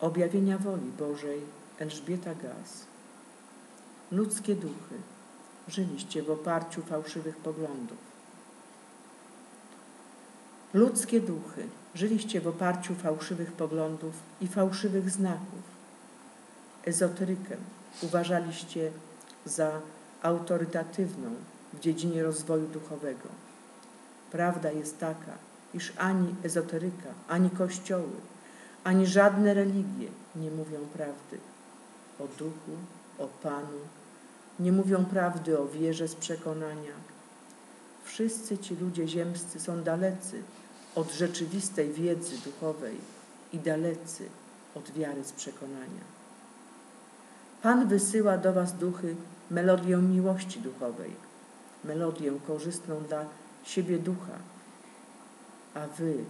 Objawienia woli Bożej Elżbieta Gaz. Ludzkie duchy, żyliście w oparciu fałszywych poglądów. Ludzkie duchy, żyliście w oparciu fałszywych poglądów i fałszywych znaków. Ezoterykę uważaliście za autorytatywną w dziedzinie rozwoju duchowego. Prawda jest taka, iż ani ezoteryka, ani kościoły, ani żadne religie nie mówią prawdy o duchu, o Panu, nie mówią prawdy o wierze z przekonania. Wszyscy ci ludzie ziemscy są dalecy od rzeczywistej wiedzy duchowej i dalecy od wiary z przekonania. Pan wysyła do Was duchy melodię miłości duchowej, melodię korzystną dla siebie ducha, a Wy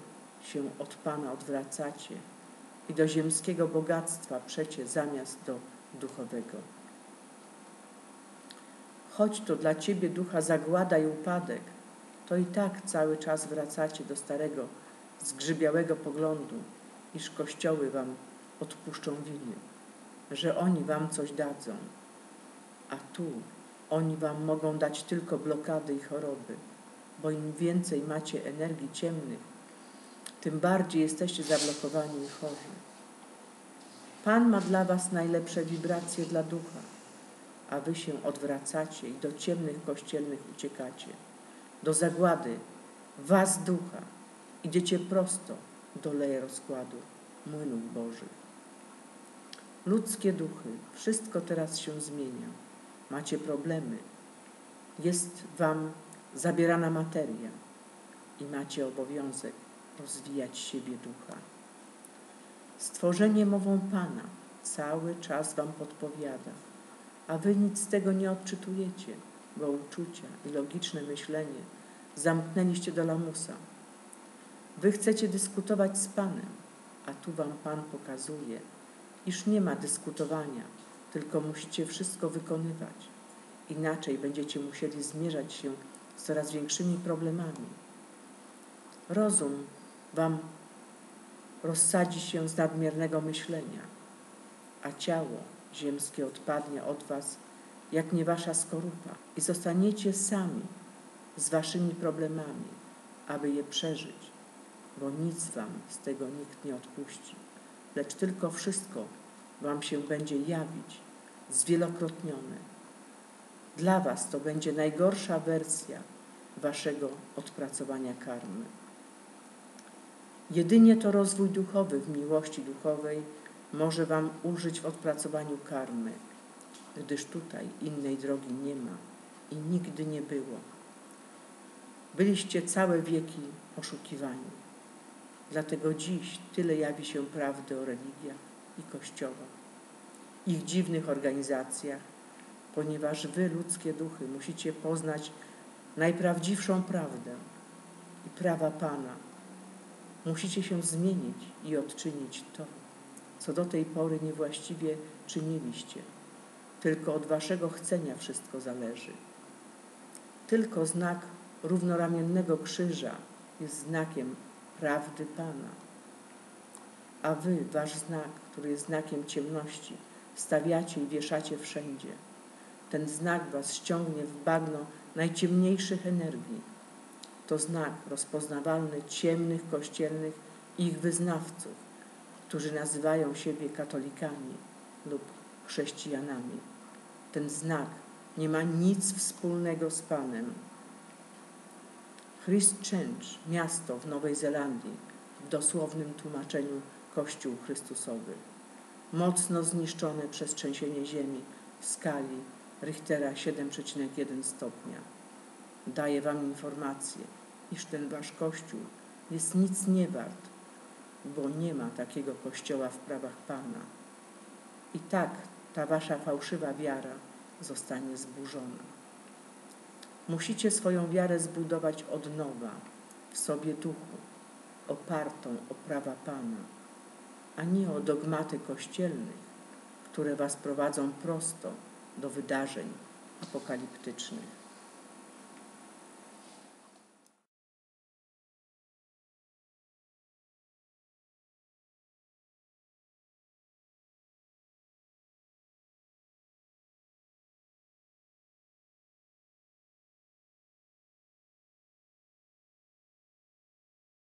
się od Pana odwracacie i do ziemskiego bogactwa przecie zamiast do duchowego. Choć to dla Ciebie ducha zagłada i upadek, to i tak cały czas wracacie do starego, zgrzybiałego poglądu, iż kościoły Wam odpuszczą winy, że oni Wam coś dadzą, a tu oni Wam mogą dać tylko blokady i choroby, bo im więcej macie energii ciemnych, tym bardziej jesteście zablokowani i chorzy. Pan ma dla Was najlepsze wibracje dla ducha, a Wy się odwracacie i do ciemnych kościelnych uciekacie, do zagłady Was ducha. Idziecie prosto do leje rozkładu młynów Bożych. Ludzkie duchy, wszystko teraz się zmienia. Macie problemy. Jest Wam zabierana materia i macie obowiązek rozwijać siebie ducha. Stworzenie mową Pana cały czas Wam podpowiada, a Wy nic z tego nie odczytujecie, bo uczucia i logiczne myślenie zamknęliście do lamusa. Wy chcecie dyskutować z Panem, a tu Wam Pan pokazuje, iż nie ma dyskutowania, tylko musicie wszystko wykonywać. Inaczej będziecie musieli zmierzać się z coraz większymi problemami. Rozum Wam rozsadzi się z nadmiernego myślenia, a ciało ziemskie odpadnie od Was, jak nie Wasza skorupa, i zostaniecie sami z Waszymi problemami, aby je przeżyć, bo nic Wam z tego nikt nie odpuści, lecz tylko wszystko Wam się będzie jawić, zwielokrotnione. Dla Was to będzie najgorsza wersja Waszego odpracowania karmy. Jedynie to rozwój duchowy w miłości duchowej może Wam użyć w odpracowaniu karmy, gdyż tutaj innej drogi nie ma i nigdy nie było. Byliście całe wieki oszukiwani. Dlatego dziś tyle jawi się prawdy o religiach i kościołach, ich dziwnych organizacjach, ponieważ Wy, ludzkie duchy, musicie poznać najprawdziwszą prawdę i prawa Pana Musicie się zmienić i odczynić to, co do tej pory niewłaściwie czyniliście. Tylko od waszego chcenia wszystko zależy. Tylko znak równoramiennego krzyża jest znakiem prawdy Pana. A wy, wasz znak, który jest znakiem ciemności, stawiacie i wieszacie wszędzie. Ten znak was ściągnie w bagno najciemniejszych energii to znak rozpoznawalny ciemnych kościelnych ich wyznawców, którzy nazywają siebie katolikami lub chrześcijanami. Ten znak nie ma nic wspólnego z Panem. Christchurch, miasto w Nowej Zelandii, w dosłownym tłumaczeniu Kościół Chrystusowy, mocno zniszczone przez trzęsienie ziemi w skali Richtera 7,1 stopnia. Daję Wam informację, iż ten wasz Kościół jest nic nie wart, bo nie ma takiego Kościoła w prawach Pana. I tak ta wasza fałszywa wiara zostanie zburzona. Musicie swoją wiarę zbudować od nowa, w sobie duchu, opartą o prawa Pana, a nie o dogmaty kościelnych, które was prowadzą prosto do wydarzeń apokaliptycznych.